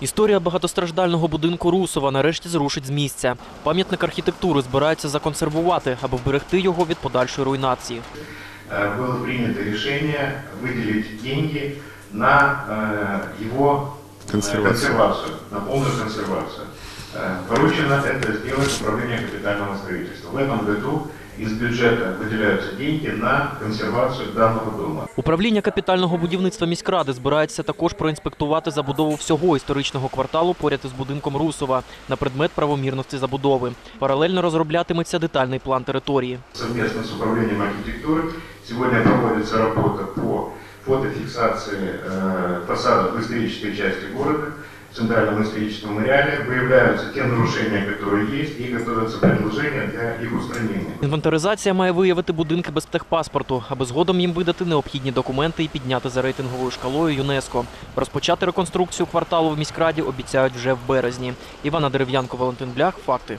Історія багатостраждального будинку Русова нарешті зрушить з місця. Пам'ятник архітектури збираються законсервувати, аби вберегти його від подальшої руйнації. э, было принято решение выделить деньги на э, его э, Консервацию. консервацию, на полную консервацию. Э, Поручено это сделать управление капитального строительства. В этом году из бюджета выделяются деньги на консервацию данного дома. Управління капітального будівництва міськради збирається також проінспектувати забудову всього історичного кварталу поряд із будинком Русова на предмет правомірності забудови. Паралельно розроблятиметься детальний план території. Совместно с управлением архитектуры сегодня проводится работа по фотофиксации э, фасадов исторической части города, в центральном историческом ареале, выявляются те нарушения, которые есть, и готовятся предложения для их устранения. Інвентаризація має виявити будинки без техпаспорту, аби згодом їм видати необхідні документи і підняти за рейтинговою шкалою ЮНЕСКО. Розпочати реконструкцію кварталу в міськраді обіцяють вже в березні. Івана Дерев'янко, Валентин Блях. Факти.